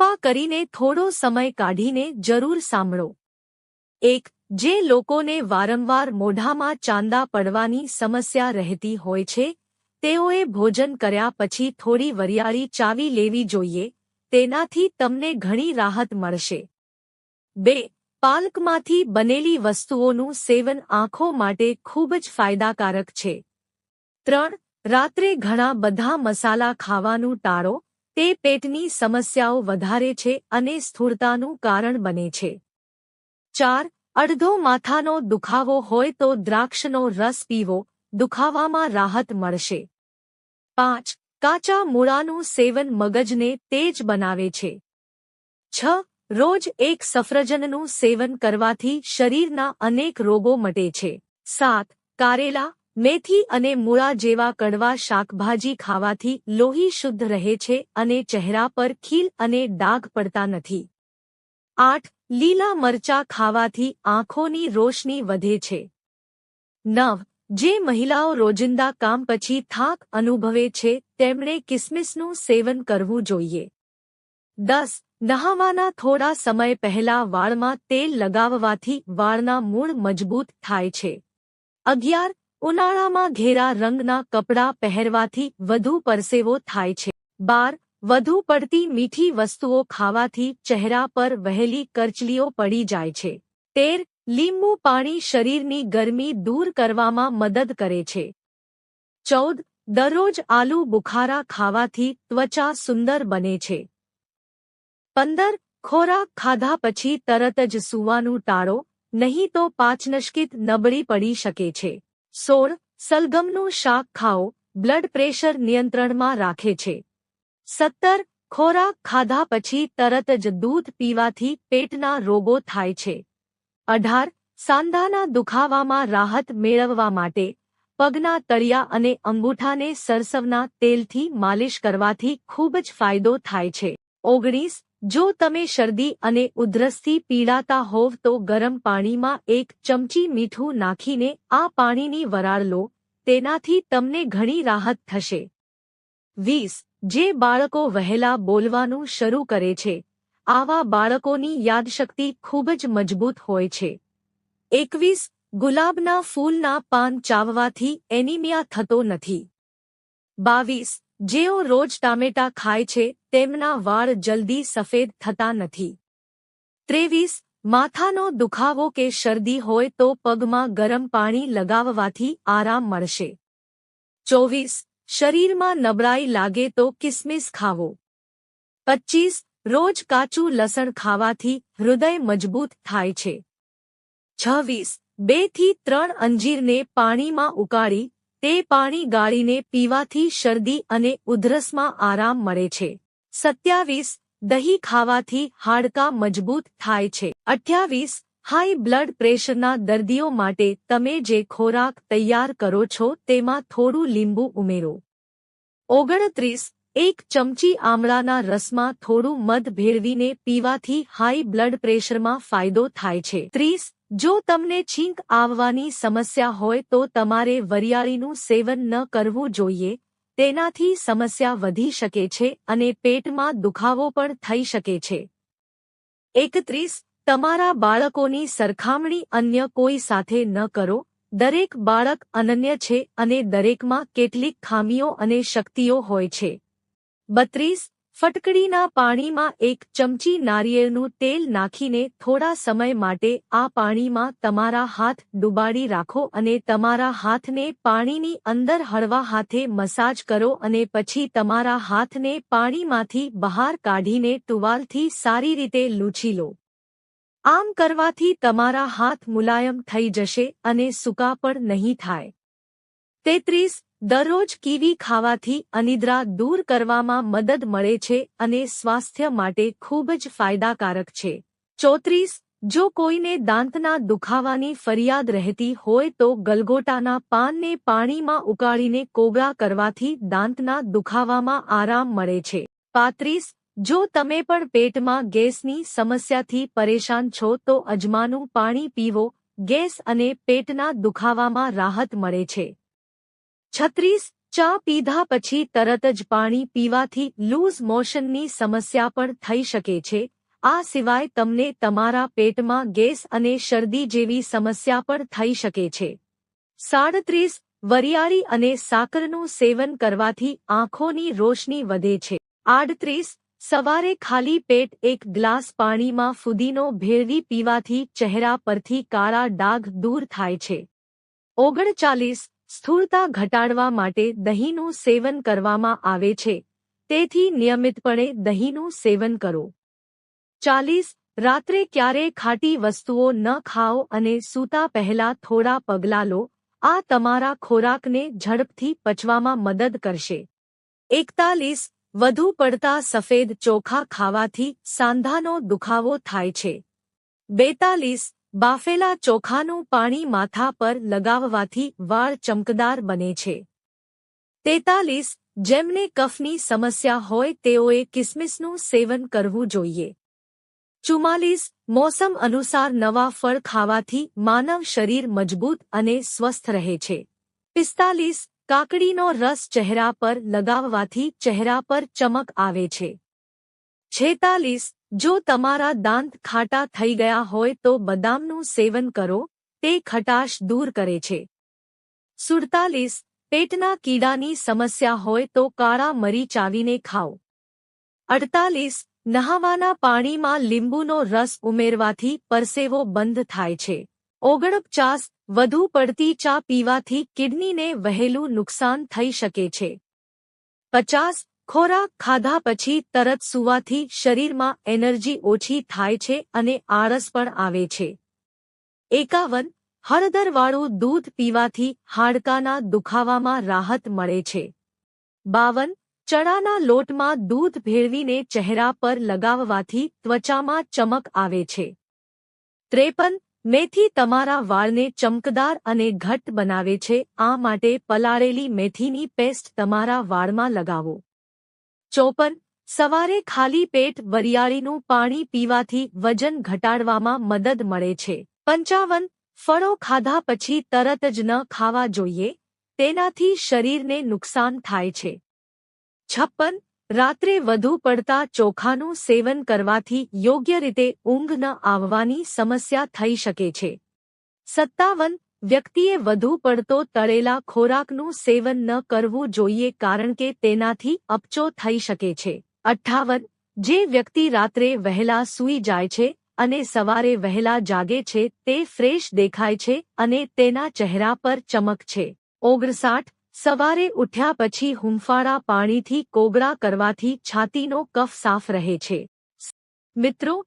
કૃપા કરીને થોડો સમય કાઢીને જરૂર સાંભળો. એક, જે લોકોને વારંવાર મોઢામાં ચાંદા પડવાની સમસ્યા રહેતી હોય છે, તેઓએ ભોજન કર્યા પછી થોડી વરિયાળી ચાવી લેવી જોઈએ, તેનાથી તમને ઘણી રાહત મળશે. બે, પાલકમાંથી બનેલી વસ્તુઓનું સેવન આંખો માટે ખૂબ જ ફાયદાકારક છે. ત્રણ, રાત્રે ઘણા બધા મસાલા ખાવાનું ટાળો તે પેટની સમસ્યાઓ વધારે છે અને સ્થૂળતાનું કારણ બને છે. ચાર, અડધો માથાનો દુખાવો હોય તો દ્રાક્ષનો રસ પીવો, દુખાવામાં રાહત મળશે. પાંચ, કાચા મૂળાનું સેવન મગજને તેજ બનાવે છે. છ, રોજ એક સફરજનનું સેવન કરવાથી શરીરના અનેક રોગો મટે છે. સાત, કારેલા મેથી અને મૂળા જેવા કડવા શાકભાજી ખાવાથી લોહી શુદ્ધ રહે છે અને ચહેરા પર ખીલ અને ડાઘ પડતા નથી. આઠ. લીલા મરચા ખાવાથી આંખોની રોશની વધે છે. નવ. જે મહિલાઓ રોજિંદા કામ પછી થાક અનુભવે છે, તેમણે કિસમિસનું સેવન કરવું જોઈએ. દસ. નહાવાના થોડા સમય પહેલા વાળમાં તેલ લગાવવાથી વાળના મૂળ મજબૂત થાય છે. અગિયાર. ઉનાળામાં ઘેરા રંગના કપડાં પહેરવાથી વધુ પરસેવો થાય છે. બાર, વધુ પડતી મીઠી વસ્તુઓ ખાવાથી ચહેરા પર વહેલી કરચલીઓ પડી જાય છે. તેર, લીંબુ પાણી શરીરની ગરમી દૂર કરવામાં મદદ કરે છે. ચૌદ, દરરોજ આલુ બુખારા ખાવાથી ત્વચા સુંદર બને છે. પંદર, ખોરાક ખાધા પછી તરત જ સૂવાનું ટાળો, નહીં તો પાચનશ્કિત નબળી પડી શકે છે. સોળ સલગમનું શાક ખાઓ, બ્લડ પ્રેશર નિયંત્રણમાં રાખે છે. સત્તર, ખોરાક ખાધા પછી તરત જ દૂધ પીવાથી પેટના રોગો થાય છે. અઢાર, સાંધાના દુખાવામાં રાહત મેળવવા માટે પગના તળિયા અને અંગૂઠાને સરસવના તેલથી માલિશ કરવાથી ખૂબ જ ફાયદો થાય છે. ઓગણીસ જો તમે શરદી અને ઉધરસથી પીડાતા હોવ તો ગરમ પાણીમાં એક ચમચી મીઠું નાખીને આ પાણીની વરાળ લો, તેનાથી તમને ઘણી રાહત થશે. વીસ, જે બાળકો વહેલા બોલવાનું શરૂ કરે છે, આવા બાળકોની યાદશક્તિ ખૂબ જ મજબૂત હોય છે. એકવીસ, ગુલાબના ફૂલના પાન ચાવવાથી એનિમિયા થતો નથી. બાવીસ જેઓ રોજ ટામેટા ખાય છે, તેમના વાળ જલ્દી સફેદ થતા નથી. ત્રેવીસ, માથાનો દુખાવો કે શરદી હોય તો પગમાં ગરમ પાણી લગાવવાથી આરામ મળશે. ચોવીસ, શરીરમાં નબળાઈ લાગે તો કિસમિસ ખાવો. પચ્ચીસ, રોજ કાચું લસણ ખાવાથી હૃદય મજબૂત થાય છે. છવ્વીસ બેથી ત્રણ અંજીરને પાણીમાં ઉકાળી તે પાણી ગાળીને પીવાથી શરદી અને ઉધરસમાં આરામ મળે છે. સત્યાવીસ, દહીં ખાવાથી હાડકાં મજબૂત થાય છે. અઠ્યાવીસ, હાઈ બ્લડ પ્રેશરના દર્દીઓ માટે તમે જે ખોરાક તૈયાર કરો છો તેમાં થોડું લીંબુ ઉમેરો. ઓગણત્રીસ, એક ચમચી આમળાના રસમાં થોડું મધ ભેળવીને પીવાથી હાઈ બ્લડ પ્રેશરમાં ફાયદો થાય છે. ત્રીસ જો તમને છીંક આવવાની સમસ્યા હોય તો તમારે વરિયાળીનું સેવન ન કરવું જોઈએ, તેનાથી સમસ્યા વધી શકે છે અને પેટમાં દુખાવો પણ થઈ શકે છે. એકત્રીસ, તમારા બાળકોની સરખામણી અન્ય કોઈ સાથે ન કરો. દરેક બાળક અનન્ય છે અને દરેકમાં કેટલીક ખામીઓ અને શક્તિઓ હોય છે. બત્રીસ ફટકડીના પાણીમાં એક ચમચી નારિયેળનું તેલ નાખીને થોડા સમય માટે આ પાણીમાં તમારા હાથ ડુબાડી રાખો અને તમારા હાથને પાણીની અંદર હળવા હાથે મસાજ કરો અને પછી તમારા હાથને પાણીમાંથી બહાર કાઢીને ટુવાલથી સારી રીતે લૂછી લો. આમ કરવાથી તમારા હાથ મુલાયમ થઈ જશે અને સૂકા પણ નહીં થાય. તેત્રીસ, દરરોજ કીવી ખાવાથી અનિદ્રા દૂર કરવામાં મદદ મળે છે અને સ્વાસ્થ્ય માટે ખૂબ જ ફાયદાકારક છે. ચોત્રીસ, જો કોઈને દાંતના દુખાવાની ફરિયાદ રહેતી હોય તો ગલગોટાના પાનને પાણીમાં ઉકાળીને કોગળા કરવાથી દાંતના દુખાવામાં આરામ મળે છે. પાંત્રીસ, જો તમે પણ પેટમાં ગેસની સમસ્યાથી પરેશાન છો તો અજમાનું પાણી પીવો. ગેસ અને પેટના દુખાવામાં રાહત મળે છે. છત્રીસ, ચા પીધા પછી તરત જ પાણી પીવાથી લૂઝ મોશનની સમસ્યા પણ થઈ શકે છે. આ સિવાય તમને તમારા પેટમાં ગેસ અને શરદી જેવી સમસ્યા પણ થઈ શકે છે. સાડત્રીસ, વરિયાળી અને સાકરનું સેવન કરવાથી આંખોની રોશની વધે છે. આડત્રીસ, સવારે ખાલી પેટ એક ગ્લાસ પાણીમાં ફુદીનો ભેળવી પીવાથી ચહેરા પરથી કાળા ડાઘ દૂર થાય છે. ઓગણચાલીસ સ્થૂળતા ઘટાડવા માટે દહીંનું સેવન કરવામાં આવે છે. તેથી નિયમિતપણે દહીંનું સેવન કરો. ચાલીસ. રાત્રે ક્યારે ખાટી વસ્તુઓ ન ખાઓ અને સૂતા પહેલા થોડા પગલાં લો. આ તમારા ખોરાકને ઝડપથી પચવામાં મદદ કરશે. એકતાલીસ. વધુ પડતા સફેદ ચોખા ખાવાથી સાંધાનો દુખાવો થાય છે. બેતાલીસ. બાફેલા ચોખાનું પાણી માથા પર લગાવવાથી વાળ ચમકદાર બને છે. તેતાલીસ, જેમને કફની સમસ્યા હોય તેઓએ કિસમિસનું સેવન કરવું જોઈએ. ચુમ્માલીસ, મોસમ અનુસાર નવા ફળ ખાવાથી માનવ શરીર મજબૂત અને સ્વસ્થ રહે છે. પિસ્તાલીસ, કાકડીનો રસ ચહેરા પર લગાવવાથી ચહેરા પર ચમક આવે છે. છેતાલીસ, જો તમારા દાંત ખાટા થઈ ગયા હોય તો બદામનું સેવન કરો, તે ખટાશ દૂર કરે છે. સુડતાલીસ, પેટના કીડાની સમસ્યા હોય તો કાળા મરી ચાવીને ખાઓ. અડતાલીસ, નહાવાના પાણીમાં લીંબુનો રસ ઉમેરવાથી પરસેવો બંધ થાય છે. ઓગણપચાસ, વધુ પડતી ચા પીવાથી કિડનીને વહેલું નુકસાન થઈ શકે છે. પચાસ ખોરાક ખાધા પછી તરત સૂવાથી શરીરમાં એનર્જી ઓછી થાય છે અને આળસ પણ આવે છે. એકાવન, હળદરવાળું દૂધ પીવાથી હાડકાના દુખાવામાં રાહત મળે છે. બાવન, ચણાના લોટમાં દૂધ ભેળવીને ચહેરા પર લગાવવાથી ત્વચામાં ચમક આવે છે. ત્રેપન, મેથી તમારા વાળને ચમકદાર અને ઘટ્ટ બનાવે છે, આ માટે પલાળેલી મેથીની પેસ્ટ તમારા વાળમાં લગાવો. ચોપન, સવારે ખાલી પેટ વરિયાળીનું પાણી પીવાથી વજન ઘટાડવામાં મદદ મળે છે. પંચાવન, ફળો ખાધા પછી તરત જ ન ખાવા જોઈએ, તેનાથી શરીરને નુકસાન થાય છે. છપ્પન, રાત્રે વધુ પડતા ચોખાનું સેવન કરવાથી યોગ્ય રીતે ઊંઘ ન આવવાની સમસ્યા થઈ શકે છે. સત્તાવન વ્યક્તિએ વધુ પડતો તળેલા ખોરાકનું સેવન ન કરવું જોઈએ કારણ કે તેનાથી અપચો થઈ શકે છે. અઠ્ઠાવન. જે વ્યક્તિ રાત્રે વહેલા સૂઈ જાય છે અને સવારે વહેલા જાગે છે, તે ફ્રેશ દેખાય છે અને તેના ચહેરા પર ચમક છે. ઓગણસાઠ. સવારે ઉઠ્યા પછી હુંફાળા પાણીથી કોગળા કરવાથી છાતીનો કફ સાફ રહે છે. મિત્રો